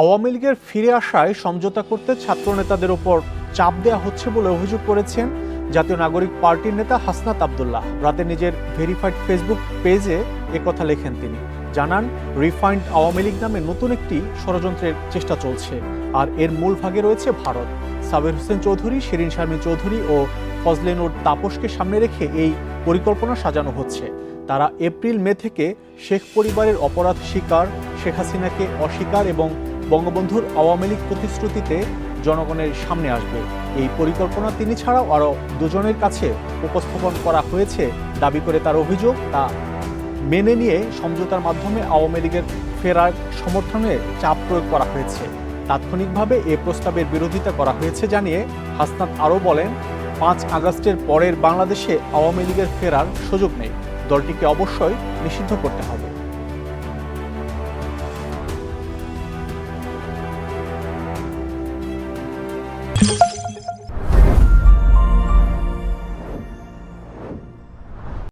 আওয়ামী লীগের ফিরে আসায় সমঝোতা করতে ছাত্রনেতাদের ওপর চাপ দেওয়া হচ্ছে বলে অভিযোগ করেছেন জাতীয় নাগরিক পার্টির নেতা হাসনাত আবদুল্লাহ। রাতে নিজের ভেরিফাইড ফেসবুক পেজে একথা লেখেন তিনি। জানান, রিফাইন্ড আওয়ামী লীগ নামে নতুন একটি ষড়যন্ত্রের চেষ্টা চলছে। আর এর মূল ভাগে রয়েছে ভারত। সাবির হোসেন চৌধুরী, শিরিন শারমিন চৌধুরী ও ফজলে নূর তাপসকে সামনে রেখে এই পরিকল্পনা সাজানো হচ্ছে। তারা এপ্রিল, মে থেকে শেখ পরিবারের অপরাধ স্বীকার, শেখ হাসিনাকে অস্বীকার এবং বঙ্গবন্ধুর আওয়ামী লীগ প্রতিশ্রুতিতে জনগণের সামনে আসবে। এই পরিকল্পনা তিনি ছাড়াও আরও দুজনের কাছে উপস্থাপন করা হয়েছে। দাবি করে তার অভিযোগ, তা মেনে নিয়ে সমঝোতার মাধ্যমে আওয়ামী লীগের ফেরার সমর্থনে চাপ প্রয়োগ করা হয়েছে। তাৎক্ষণিকভাবে এ প্রস্তাবের বিরোধিতা করা হয়েছে জানিয়ে হাসনাত আরও বলেন, পাঁচ আগস্টের পরের বাংলাদেশে আওয়ামী লীগের ফেরার সুযোগ নেই। দলটিকে অবশ্যই নিষিদ্ধ করতে হবে।